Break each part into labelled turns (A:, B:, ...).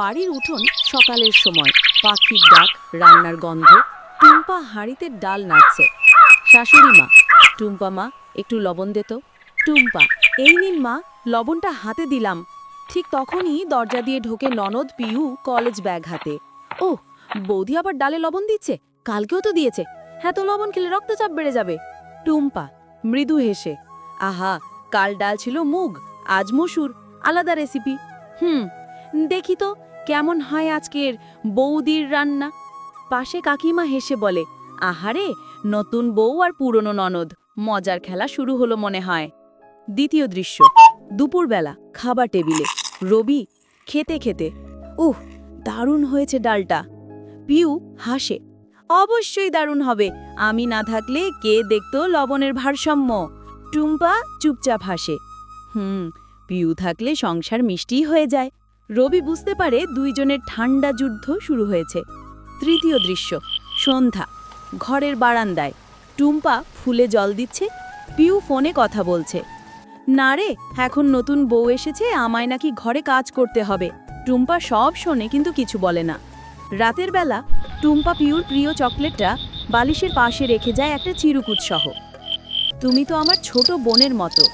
A: বাড়ির উঠোন সকালের সময়। পাখির ডাক, রান্নার গন্ধ, টুম্পা হাঁড়িতে ডাল নাড়ছে। শাশুড়ি মা, টুম্পা মা, একটু লবণ দে তো। টুম্পা, এই নিন মা, লবণটা হাতে দিলাম। ঠিক তখনই দরজা দিয়ে ঢোকে ননদ পিউ কলেজ ব্যাগ হাতে। ও বৌদি আবার ডালে লবণ দিচ্ছে? কালকেও তো দিয়েছে। হ্যাঁ তো লবণ খেলে রক্তচাপ বেড়ে যাবে। টুম্পা, মৃদু হেসে, আহা, কাল ডাল ছিল মুগ, আজ মসুর, আলাদা রেসিপি হুম দেখি তো কেমন হয় আজকের বৌদির রান্না। পাশে কাকিমা হেসে বলে, আহারে, নতুন বউ আর পুরনো ননদ, মজার খেলা শুরু হলো মনে হয়। দ্বিতীয় দৃশ্য, দুপুরবেলা, খাবার টেবিলে, রবি খেতে খেতে, উহ, দারুণ হয়েছে ডালটা। পিউ হাসে, অবশ্যই দারুণ হবে, আমি না থাকলে কে দেখতো লবণের ভারসাম্য? টুম্পা চুপচাপ হাসে, হুম, পিউ থাকলে সংসার মিষ্টিই হয়ে যায়। রবি বুঝতে পারে দুইজনের ঠান্ডা যুদ্ধ শুরু হয়েছে। তৃতীয় দৃশ্য, সন্ধ্যা, ঘরের বারান্দায়। টুম্পা ফুলে জল দিচ্ছে, পিউ ফোনে কথা বলছে। না রে, এখন নতুন বউ এসেছে, আমায় নাকি ঘরে কাজ করতে হবে। টুম্পা সব শোনে কিন্তু কিছু বলে না। রাতের বেলা, টুম্পা পিউর প্রিয় চকলেটটা বালিশের পাশে রেখে যায় একটা চিরকুট সহ তুমি তো আমার ছোট বোনের মতো।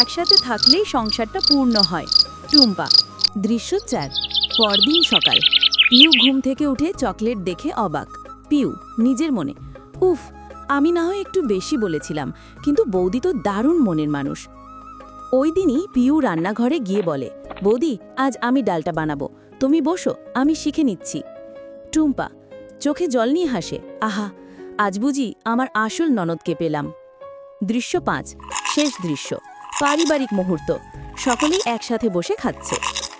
A: একসাথে থাকলেই সংসারটা পূর্ণ হয়। টুম্পা দৃশ্য চার পরদিন সকাল। পিউ ঘুম থেকে উঠে চকলেট দেখে অবাক। পিউ, নিজের মনে, উফ, আমি না হয় একটু বেশি বলেছিলাম, কিন্তু বৌদি তো দারুণ মনের মানুষ। ওই দিনই পিউ রান্নাঘরে গিয়ে বলে, বৌদি, আজ আমি ডালটা বানাবো, তুমি বসো, আমি শিখে নিচ্ছি। টুম্পা, চোখে জল নিয়ে হাসে, আহা, আজ বুঝি আমার আসল ননদকে পেলাম। দৃশ্য পাঁচ, শেষ দৃশ্য, পারিবারিক মুহূর্ত, সকলেই একসাথে বসে খাচ্ছে।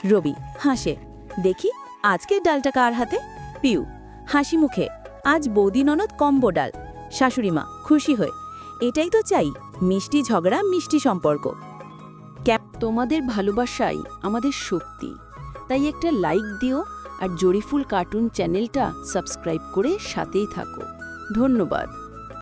A: রবি, হাসে। দেখি, আজকের ডালটা কার হাতে? পিউ, হাসি মুখে। আজ বৌদি ননদ কম্বো ডাল। শাশুড়িমা খুশি হয়ে। এটাই তো চাই, মিষ্টি ঝগড়া, মিষ্টি সম্পর্ক। ক্যাপ, তোমাদের ভালোবাসাই আমাদের শক্তি। তাই একটা লাইক দিও আর জরিফুল কার্টুন চ্যানেলটা সাবস্ক্রাইব করে সাথেই থাকো। ধন্যবাদ।